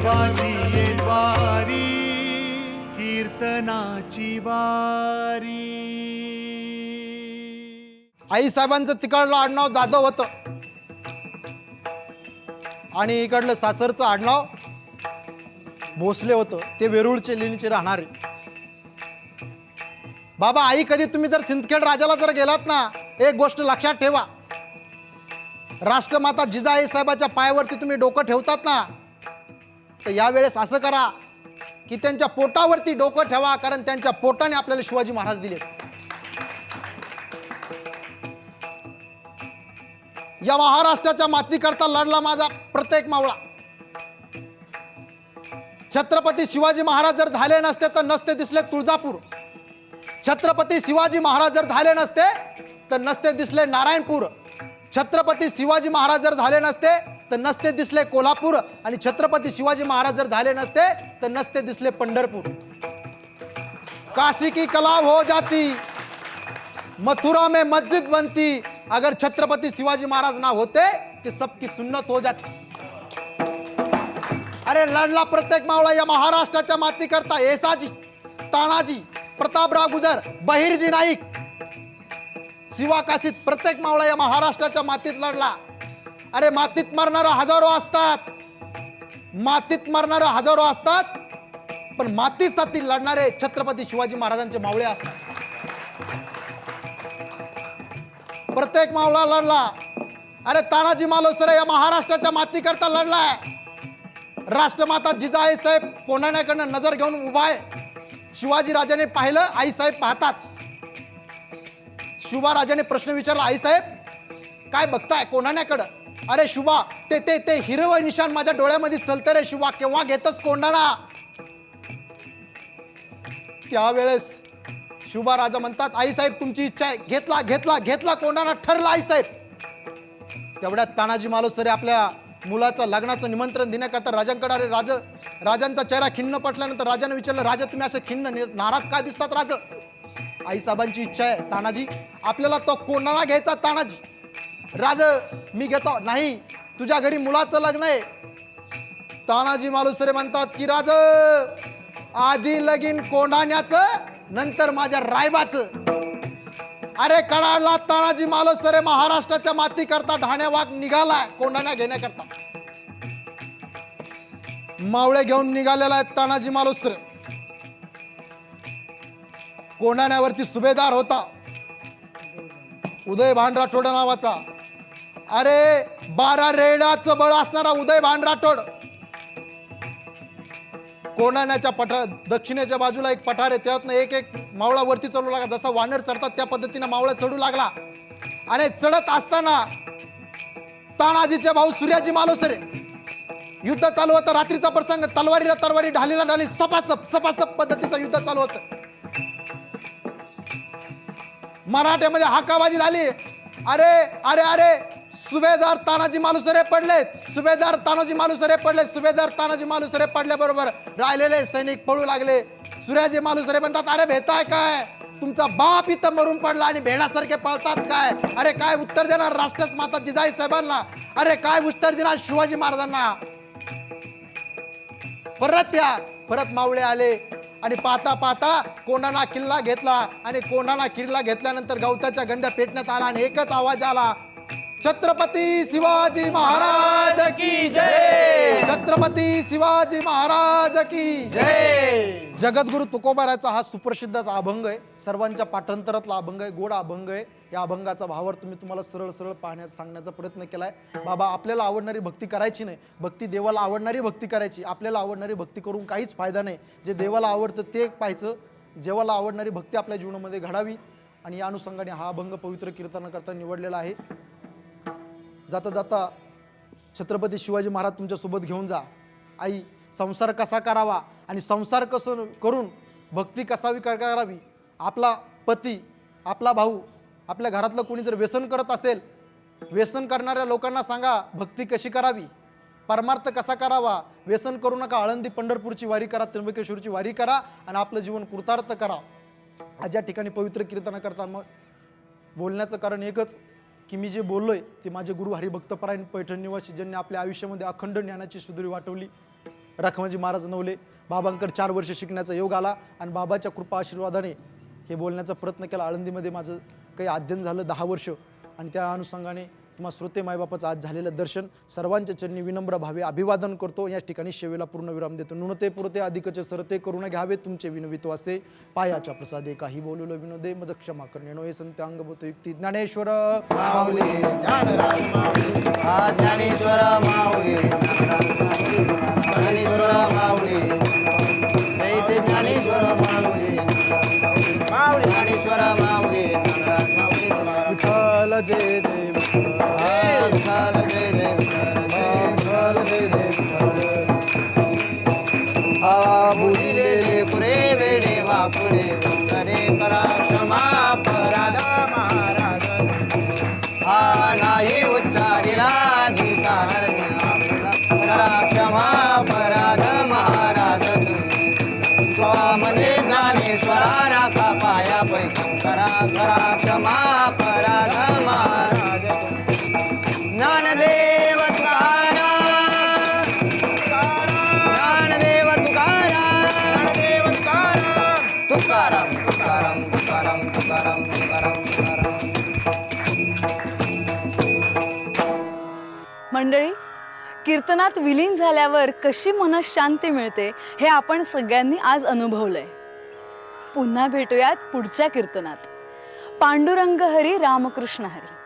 देवाची वारी कीर्तनाची वारी. आईसाहेबांचं तिकडलं आडनाव जाधव होतं. आणि इकडलं सासरचं आडनाव भोसले होतं. ते वेरूळचे लेणीचे राहणारे. बाबा आई कधी तुम्ही जर सिंदखेड राजाला जर गेलात ना एक गोष्ट लक्षात ठेवा. राष्ट्रमाता जिजाई साहेबाच्या पायावरती तुम्ही डोकं ठेवतात ना तर यावेळेस असं करा की त्यांच्या पोटावरती डोकं ठेवा कारण त्यांच्या पोटाने आपल्याला शिवाजी महाराज दिले या महाराष्ट्राच्या मातीकरता लढला माझा प्रत्येक मावळा. छत्रपती शिवाजी महाराज जर झाले नसते तर नसते दिसले तुळजापूर. छत्रपती शिवाजी महाराज जर झाले नसते तर नसते दिसले नारायणपूर. छत्रपती शिवाजी महाराज जर झाले नसते तर नसते दिसले कोल्हापूर आणि छत्रपती शिवाजी महाराज जर झाले नसते तर नसते दिसले पंढरपूर. काशी की कला हो जाती मथुरा में मस्जिद बनती. अगर छत्रपति शिवाजी महाराज ना होते तो सबकी सुन्नत हो जाती. अरे लढला प्रत्येक मावळा या महाराष्ट्राच्या माती करता येसाजी तानाजी प्रतापराव गुजर बहिरजी नाईक. शिवा काशीत प्रत्येक मावळा या महाराष्ट्राच्या मातीत लढला. अरे मातीत मरणारा हजारो असतात. मातीत मरणारे हजारो असतात. पण मातीसाठी लढणारे छत्रपती शिवाजी महाराजांचे मावळे असतात. प्रत्येक मावळा लढला. अरे तानाजी मालोसरे या महाराष्ट्राच्या मातीकरता लढलाय. राष्ट्रमाता जिजाई साहेब कोणाण्याकडनं नजर घेऊन उभा आहे? शिवाजी राजाने पाहिलं आई साहेब पाहतात. शिवा राजाने प्रश्न विचारला आई साहेब काय बघताय कोणाण्याकडं? अरे शुभा ते ते ते हिरव निशाण माझ्या डोळ्यामध्ये सलतं रे शुभा केव्हा घेतच कोंडाणा त्यावेळेस शुभा राजा म्हणतात आई साहेब तुमची इच्छा आहे. घेतला घेतला घेतला कोंडाणा ठरला आई साहेब. तेवढ्यात तानाजी मालोसरे आपल्या मुलाचं लग्नाचं निमंत्रण देण्याकरता राजांकडे अरे राज राजांचा चेहरा खिन्न पटल्यानंतर राजाने विचारलं राजा तुम्ही असं खिन्न नाराज काय दिसतात राज? आई साहेबांची इच्छा आहे तानाजी. आपल्याला तो कोणाला घ्यायचा तानाजी. राज मी घेतो. नाही तुझ्या घरी मुलाचं लग्न आहे. तानाजी मालुसरे म्हणतात की राज आधी लगीन कोंडाण्याचं नंतर माझ्या रायबाचं. अरे कडाडला तानाजी मालुसरे महाराष्ट्राच्या माती करता ढाण्या निघाला निघालाय कोंडाण्या घेण्याकरता. मावळे घेऊन निघालेला आहे तानाजी मालुसरे. कोंडाण्यावरती सुभेदार होता. उदय भांडरा टोडा नावाचा. अरे बारा रेड्याचं बळ असणारा उदय भान राठोड कोणाण्याच्या पठा दक्षिणेच्या बाजूला एक पठार आहे त्यातनं एक एक मावळा वरती चढू लागला. जसा वानर चढतात त्या पद्धतीनं मावळा चढू लागला. आणि चढत असताना तानाजीचे भाऊ सूर्याजी मालोसरे युद्ध चालू होतं रात्रीचा प्रसंग तलवारीला तलवारी ढालीला ढाली सपासप सपासप पद्धतीचं युद्ध चालू होतं. मराठ्यामध्ये हाकाबाजी झाली. अरे अरे अरे सुभेदार तानाजी मालुसरे पडलेत. सुभेदार तानाजी मालुसरे पडले सुभेदार तानाजी मालुसरे पडल्याबरोबर राहिलेले सैनिक पळू लागले. सूर्याजी मालुसरे म्हणतात अरे भेताय काय? तुमचा बाप इथं मरून पडला आणि भेडासारखे पळतात काय? अरे काय उत्तर देणार राष्ट्रच माता जिजाई साहेबांना? अरे काय उत्तर देणार शिवाजी महाराजांना? परत या. परत मावळे आले आणि पाहता पाहता कोंढाणा किल्ला घेतला आणि कोंढाणा किल्ला घेतल्यानंतर गवताच्या गंध्या पेटण्यात आला आणि एकच आवाज आला छत्रपती शिवाजी महाराज की जय. छत्रपती शिवाजी महाराज की जय. जगद्गुरु तुकोबाराचा हा सुप्रसिद्धचा अभंग आहे. सर्वांच्या पाठांतरातला अभंग आहे गोड अभंग आहे. या अभंगाचा भावार्थ मी तुम्हाला सरळ सरळ पाहण्याचा सांगण्याचा प्रयत्न केलाय. बाबा आपल्याला आवडणारी भक्ती करायची नाही. भक्ती देवाला आवडणारी भक्ती करायची. आपल्याला आवडणारी भक्ती करून काहीच फायदा नाही. जे देवाला आवडतं ते पाहायचं. जेवाला आवडणारी भक्ती आपल्या जीवनामध्ये घडावी. आणि या अनुषंगाने हा अभंग पवित्र कीर्तनाकरता निवडलेला आहे. जाता जाता छत्रपती शिवाजी महाराज तुमच्यासोबत घेऊन जा. आई संसार कसा करावा आणि संसार कसं करून भक्ती कसावी का करावी? आपला पती आपला भाऊ आपल्या घरातलं कोणी जर व्यसन करत असेल व्यसन करणाऱ्या लोकांना सांगा भक्ती कशी करावी? परमार्थ कसा करावा? व्यसन करू नका आळंदी पंढरपूरची वारी करा त्र्यंबकेश्वरची वारी करा आणि आपलं जीवन कृतार्थ करा. आज या ठिकाणी पवित्र कीर्तनाकरता मग बोलण्याचं कारण एकच की मी जे बोललो आहे ते माझे गुरु हरिभक्तपरायण पैठण निवासी ज्यांनी आपल्या आयुष्यामध्ये अखंड ज्ञानाची सुधुरी वाटवली. रखमाजी महाराज नवले बाबांकडे चार वर्ष शिकण्याचा योग आला आणि बाबाच्या कृपा आशीर्वादाने हे बोलण्याचा प्रयत्न केला. आळंदीमध्ये माझं काही अध्ययन झालं दहा वर्ष आणि त्या अनुषंगाने तुम्हा श्रोते मायबापाचं आज झालेलं दर्शन सर्वांच्या चरणी विनम्र भावे अभिवादन करतो. या ठिकाणी सेवेला पूर्ण विराम देतो. नुणते पुरते अधिकचे सरते करुण घ्यावे तुमचे विनवितो असे पायाच्या प्रसादे काही बोललो विनोदे मज क्षमा करणे नो हे संत अंगभूत युक्ती ज्ञानेश्वर जय देव हा जय जय विठ्ठल जय देव हा पुरे वेडे करे करा क्षमा पराध महाराज हा नाही उच्चारिला गीता करा क्षमा महाराज ज्ञानेश्वरा राखा पाया करा करा क्षमा ज्ञानदेव तुकाराम. ज्ञानदेव तुकाराम तुकाराम. तुकाराम तुकाराम तुकाराम तुकाराम तुकाराम. मंडळी कीर्तनात विलीन झाल्यावर कशी मनशांती मिळते हे आपण सगळ्यांनी आज अनुभवलंय. पुन्हा भेटूयात पुढच्या कीर्तनात. पांडुरंग हरी रामकृष्ण हरी.